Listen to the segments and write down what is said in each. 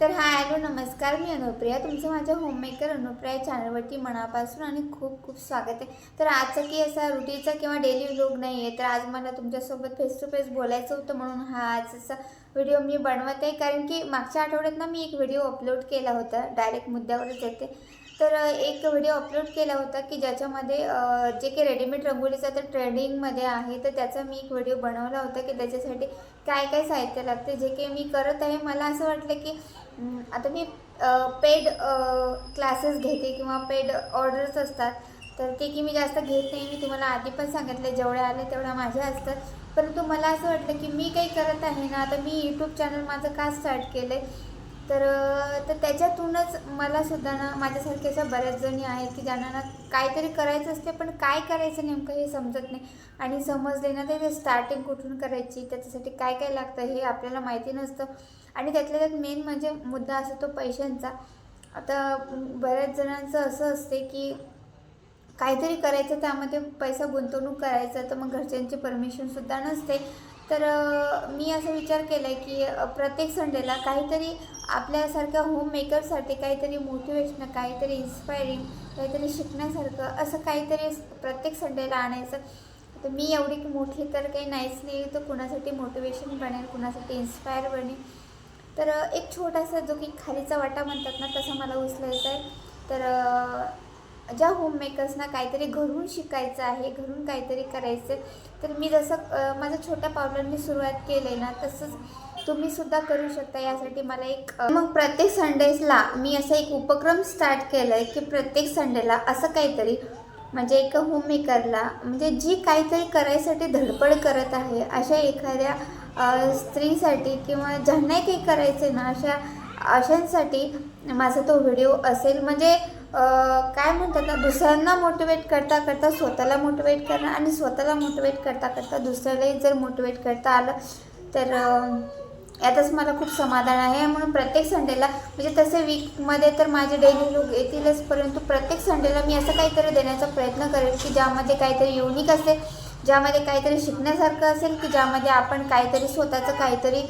तर हा हॅलो नमस्कार मी अनुप्रिया. तुमचं माझ्या होममेकर अनुप्रिया चॅनलवरती मनापासून आणि खूप खूप स्वागत आहे. तर आजचा की असा रुटीचा किंवा डेली व्लॉग नाही आहे तर आज मला तुमच्यासोबत फेस टू फेस बोलायचं होतं म्हणून हा आजचा व्हिडिओ मी बनवत आहे. कारण की मागच्या आठवड्यात ना मी एक व्हिडिओ अपलोड केला होता डायरेक्ट मुद्द्यावरच येते. तर एक व्हिडिओ अपलोड केला होता की ज्याच्यामध्ये जे काही रेडीमेड रंगोलीचा तर ट्रेंडिंगमध्ये आहे तर त्याचा मी एक व्हिडिओ बनवला होता की त्याच्यासाठी काय काय साहित्य लागते जे काही मी करत आहे. मला असं वाटलं की आता मी पेड क्लासेस घेते किंवा पेड ऑर्डर्स असतात. तर ते की मी जास्त घेत नाही मी तुम्हाला आधी पण सांगितलं जेवढे आले तेवढ्या माझ्या असतात. परंतु मला असं वाटलं की मी काही करत आहे ना आता मी यूट्यूब चॅनल माझं का स्टार्ट केलं आहे तर तर त्याच्यातूनच मला सुद्धा ना माझ्यासारख्या अशा बऱ्याच जणी आहेत की ज्यांना ना काहीतरी करायचं असते पण काय करायचं नेमकं हे समजत नाही. आणि समजले ना ते स्टार्टिंग कुठून करायची त्याच्यासाठी काय काय लागतं हे आपल्याला माहिती नसतं. आणि त्यातल्या त्यात मेन म्हणजे मुद्दा असतो तो पैशांचा. आता बऱ्याच जणांचं असं असते की काहीतरी करायचं त्यामध्ये पैसा गुंतवणूक करायचं तर मग घरच्यांची परमिशनसुद्धा नसते. तर मी असा विचार केला आहे की प्रत्येक संडेला काहीतरी आपल्यासारख्या होम मेकरसाठी काहीतरी मोटिवेशनल काहीतरी इन्स्पायरिंग काहीतरी शिकण्यासारखं असं काहीतरी प्रत्येक संडेला आणायचं. तर मी एवढी मोठी तर काही नाहीच नाही तर कुणासाठी मोटिवेशन बनेल कुणासाठी इन्स्पायर बनेल. तर एक छोटासा जो की खालीचा वाटा म्हणतात ना तसा मला उचलायचा आहे. तर ज्या होममेकर्सना काहीतरी घरून शिकायचं आहे घरून काहीतरी करायचं तर मी जसं माझ्या छोट्या पावलांनी सुरुवात केली आहे ना तसंच तुम्ही सुद्धा करू शकता. यासाठी मला एक मग प्रत्येक संडेजला मी असा एक उपक्रम स्टार्ट केला आहे की प्रत्येक संडेला असं काहीतरी म्हणजे एका होममेकरला म्हणजे जी काहीतरी करायसाठी धडपड करत आहे अशा एखाद्या स्त्रीसाठी किंवा ज्यांनाही काही करायचं आहे ना अशा अशांसाठी माझा तो व्हिडिओ असेल. म्हणजे काय म्हणतात ना दुसऱ्यांना मोटिवेट करता करता स्वतःला मोटिवेट करणं आणि स्वतःला मोटिवेट करता करता दुसऱ्यालाही जर मोटिवेट करता आलं तर यातच मला खूप समाधान आहे. म्हणून प्रत्येक संडेला म्हणजे तसे वीकमध्ये तर माझे डेली लुक येतीलच परंतु प्रत्येक संडेला मी असं काहीतरी देण्याचा प्रयत्न करेल की ज्यामध्ये काहीतरी युनिक असेल ज्यामध्ये काहीतरी शिकण्यासारखं असेल की ज्यामध्ये आपण काहीतरी स्वतःचं काहीतरी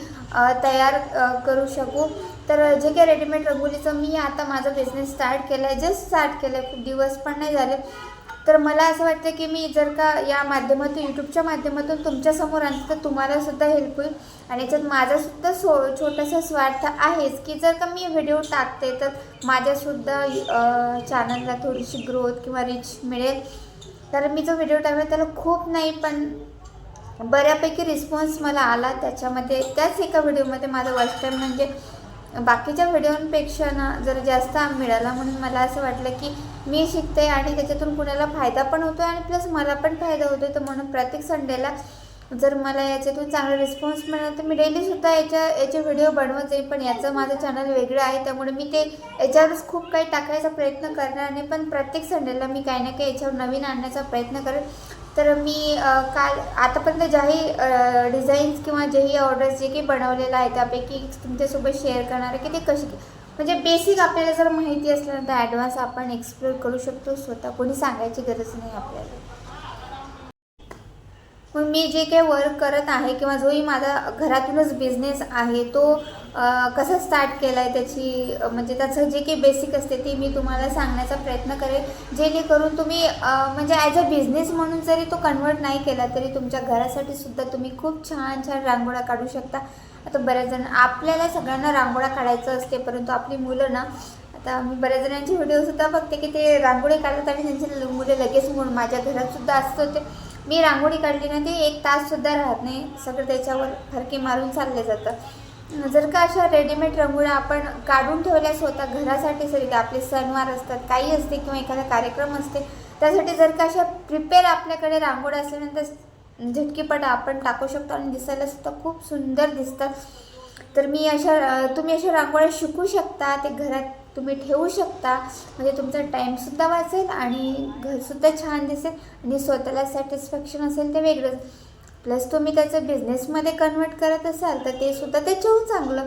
तयार करू शकू. तर जे काही रेडीमेड रंगोलीचं मी आता माझा बिझनेस स्टार्ट केला आहे जस्ट स्टार्ट केलं आहे खूप दिवस पण नाही झाले. तर मला असं वाटतं की मी जर का या माध्यमातून यूट्यूबच्या माध्यमातून तुमच्यासमोर आणते तर तुम्हालासुद्धा हेल्प होईल. आणि याच्यात माझासुद्धा सो छोटासा स्वार्थ आहेच की जर का मी व्हिडिओ टाकते तर माझ्यासुद्धा चॅनलला थोडीशी ग्रोथ किंवा रीच मिळेल. तर मी जो व्हिडिओ टाकला त्याला खूप नाही पण बऱ्यापैकी रिस्पॉन्स मला आला. त्याच्यामध्ये त्याच एका व्हिडिओमध्ये माझा वॉच टाईम म्हणजे बाकीच्या व्हिडिओंपेक्षा ना जर जास्त मिळाला. म्हणून मला असं वाटलं की मी शिकते आणि त्याच्यातून कुणाला फायदा पण होतो आणि प्लस मला पण फायदा होतो तर म्हणून प्रत्येक संडेला जर मला याच्यातून चांगला रिस्पॉन्स मिळाला तर मी डेलीसुद्धा याच्या याचे व्हिडिओ बनवत जाईल पण याचं माझं चॅनल वेगळं आहे. त्यामुळे मी ते याच्यावरच खूप काही टाकायचा प्रयत्न करणार नाही. पण प्रत्येक संडेला मी काही ना काही याच्यावर नवीन आणण्याचा प्रयत्न करेन. तर मी काल आतापर्यंत ज्याही डिझाईन्स किंवा जेही ऑर्डर्स जे काही बनवलेलं आहे त्यापैकी तुमच्यासोबत शेअर करणार आहे की ते कशी म्हणजे बेसिक आपल्याला जर माहिती असलं तर ॲडव्हान्स आपण एक्सप्लोर करू शकतो. स्वतः कोणी सांगायची गरज नाही आपल्याला. मग मी जे काही वर्क करत आहे किंवा जोही माझा घरातूनच बिझनेस आहे तो कसं स्टार्ट केलं आहे त्याची म्हणजे त्याचं जे काही बेसिक असते ती मी तुम्हाला सांगण्याचा प्रयत्न करेन जेणेकरून तुम्ही म्हणजे ॲज अ बिझनेस म्हणून जरी तो कन्वर्ट नाही केला तरी तुमच्या घरासाठी सुद्धा तुम्ही खूप छान छान रांगोळ्या काढू शकता. आता बऱ्याच जण आपल्याला सगळ्यांना रांगोळ्या काढायचं असते परंतु आपली मुलं ना आता मी बऱ्याच जणांचे व्हिडिओसुद्धा बघते की ते रांगोळी काढतात आणि त्यांचे मुले लगेच म्हणून माझ्या घरात सुद्धा असत होते मी रांगोळी काढली ना ते एक ताससुद्धा राहत नाही. सगळं त्याच्यावर फरकी मारून चालले जातं. जर का अशा रेडीमेड रंगोळ्या आपण काढून ठेवल्या स्वतः घरासाठी सरी आपले सणवार असतात काही असते किंवा एखादा कार्यक्रम असते त्यासाठी जर का अशा प्रिपेअर आपल्याकडे रांगोळ्या असल्यानंतर झटकीपट आपण टाकू शकतो आणि दिसायला सुद्धा खूप सुंदर दिसतात तर मी अशा तुम्ही अशा रांगोळ्या शिकू शकता ते घरात तुम्ही ठेवू शकता. म्हणजे तुमचा टाईमसुद्धा वाचेल आणि घरसुद्धा छान दिसेल आणि स्वतःला सॅटिस्फॅक्शन असेल ते वेगळंच. प्लस तुम्ही त्याचं बिझनेसमध्ये कन्वर्ट करत असाल तर ते सुद्धा त्याच्याहून चांगलं.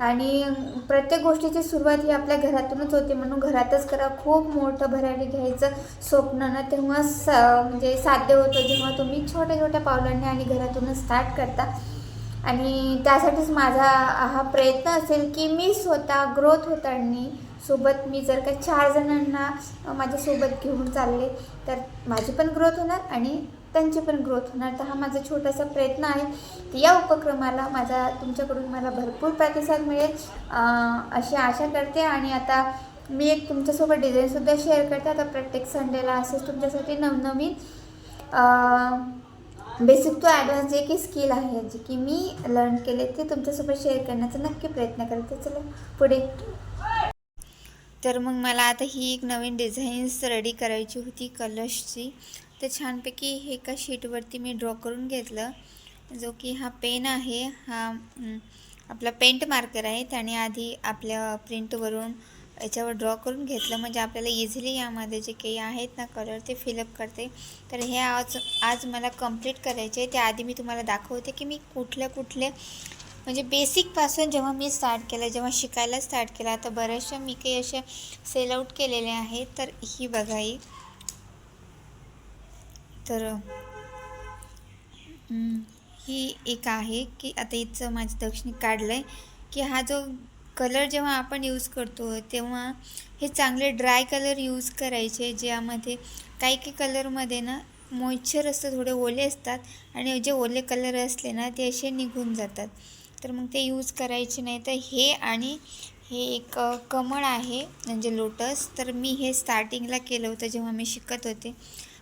आणि प्रत्येक गोष्टीची सुरुवात ही आपल्या घरातूनच होते म्हणून घरातच करा. खूप मोठं भरारी घ्यायचं स्वप्न ना तेव्हा स म्हणजे साध्य होतं जेव्हा तुम्ही छोट्या छोट्या पावलांनी आणि घरातूनच स्टार्ट करता. आणि त्यासाठीच माझा हा प्रयत्न असेल की मी स्वतः ग्रोथ होताना सोबत मी जर का चार जणांना माझ्यासोबत घेऊन चालले तर माझी पण ग्रोथ होणार आणि त्यांची पण ग्रोथ होणार. तर हा माझा छोटासा प्रयत्न आहे तर या उपक्रमाला माझा तुमच्याकडून मला भरपूर प्रतिसाद मिळेल. अशी आशा करते आणि आता मी एक तुमच्यासोबत डिझाईनसुद्धा शेअर करते. आता प्रत्येक संडेला असेच तुमच्यासाठी नवनवीन बेसिक टू ॲडव्हान्स जे की स्किल आहे जे की मी लर्न केले ते तुमच्यासोबत शेअर करण्याचा नक्की प्रयत्न करते. चला पुढे. तर मग मला आता ही एक नवीन डिझाईन्स रेडी करायची होती कलर्सची तर छानपैकी हे एका शीटवरती मी ड्रॉ करून घेतलं. जो की हा पेन आहे हा आपला पेंट मार्कर आहे. त्याने आधी आपल्या प्रिंटवरून याच्यावर ड्रॉ करून घेतलं. म्हणजे आपल्याला इझिली यामध्ये जे काही आहेत ना कलर ते फिलअप करते. तर हे आज आज मला कंप्लीट करायचे आहे. त्याआधी मी तुम्हाला दाखवते की मी कुठल्या कुठले म्हणजे बेसिकपासून जेव्हा मी स्टार्ट केलं जेव्हा शिकायला स्टार्ट केलं आता बऱ्याचशा मी काही असे सेल आऊट केलेले आहेत. तर ही बघा ही. तर ही एक आहे की आता इथचं माझं दक्षिणी काढलं आहे की हा जो कलर जेव्हा आपण यूज करतो तेव्हा हे चांगले ड्राय कलर यूज करायचे ज्यामध्ये काही काही कलरमध्ये ना मॉइश्चर असतं थोडे ओले असतात आणि जे ओले कलर असले ना ते असे निघून जातात. तर मग ते यूज करायचे नाही तर हे आणि हे एक कमळ आहे म्हणजे लोटस तर मी हे स्टार्टिंगला केलं होतं जेव्हा मी शिकत होते.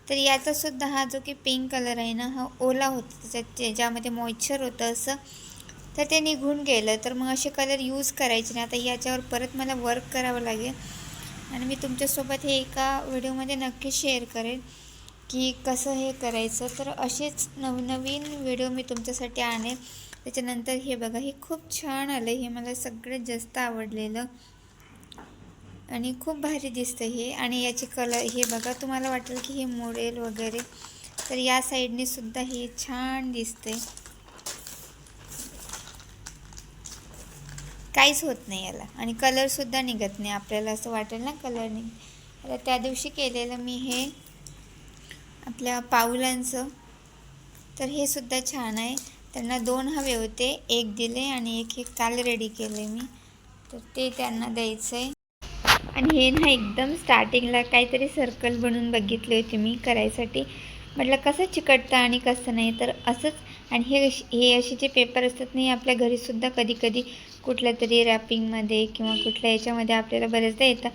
तर याचासुद्धा हा जो की पिंक कलर आहे ना हा ओला होता त्याच्यात ज्यामध्ये मॉइश्चर होतं असं तर ते निघून गेलं. तर मग असे कलर यूज करायचे नाही. आता याच्यावर परत मला वर्क करावं लागेल. आणि मी तुमच्यासोबत हे एका व्हिडिओमध्ये नक्की शेअर करेन की कसं हे करायचं. तर असेच नवनवीन व्हिडिओ मी तुमच्यासाठी आणेन. त्याच्यानंतर हे बघा हे खूप छान आलं हे मला सगळ्यात जास्त आवडलेलं. आणि खूप भारी दिसतं हे. आणि याचे कलर हे बघा तुम्हाला वाटेल की हे मोडेल वगैरे. तर या साईडने सुद्धा हे छान दिसते काहीच होत नाही याला. आणि कलरसुद्धा निघत नाही. आपल्याला असं वाटेल ना कलर निघ. आता त्या दिवशी केलेलं मी हे आपल्या पाऊलांचं तर हे सुद्धा छान आहे. त्यांना दोन हवे होते. एक दिले आणि एक हे काल रेडी केले मी. तर ते त्यांना द्यायचं आहे आणि हे ना एकदम स्टार्टिंगला काहीतरी सर्कल बनवून बघितले होते मी करायसाठी. म्हटलं कसं चिकटतं आणि कसं नाही तर असंच. आणि हे हे असे जे पेपर असतात नाही आपल्या घरीसुद्धा कधी कधी कुठल्या तरी रॅपिंगमध्ये किंवा कुठल्या याच्यामध्ये आपल्याला बरेचदा येतं.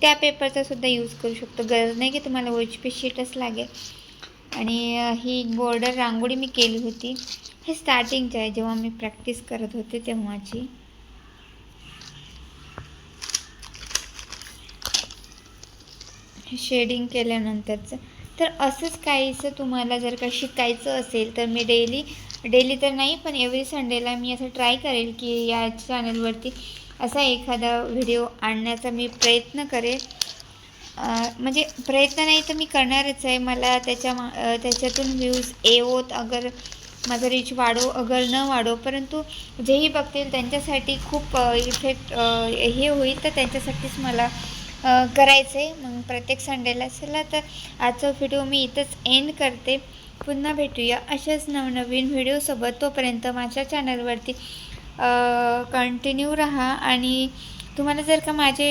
त्या पेपरचासुद्धा यूज करू शकतो. गरज नाही की तुम्हाला ओळची पी शीटच लागेल. आणि ही बॉर्डर रांगोळी मी केली होती. हे स्टार्टिंगचं आहे जेव्हा मी प्रॅक्टिस करत होते तेव्हाची. शेडिंग केल्यानंतरचं. तर असंच काहीसं तुम्हाला जर का शिकायचं असेल तर मी डेली डेली तर नाही पण एव्हरी संडेला मी असं ट्राय करेल की या चॅनलवरती असा एखादा व्हिडिओ आणण्याचा मी प्रयत्न करेल. म्हणजे प्रयत्न नाही तर मी करणारच आहे. मला त्याच्या मा त्याच्यातून व्ह्यूज येवोत अगर माझा रीच वाढो अगर न वाढो. परंतु जेही बघतील त्यांच्यासाठी खूप इफेक्ट हे होईल तर त्यांच्यासाठीच मला करायचं आहे मग प्रत्येक संडेला चला तर आजचा व्हिडिओ मी इथंच एंड करते. पुन्हा भेटूया अशाच नवनवीन व्हिडिओसोबत तोपर्यंत माझ्या चॅनलवरती कंटिन्यू राहा. आणि तुम्हाला जर का माझे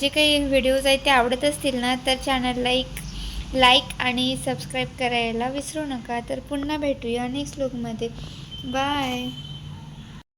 जे काही व्हिडिओज आहेत ते आवडत असतील ना तर चॅनलला एक लाईक आणि सबस्क्राईब करायला विसरू नका. तर पुन्हा भेटूया नेक्स्ट लुकमध्ये बाय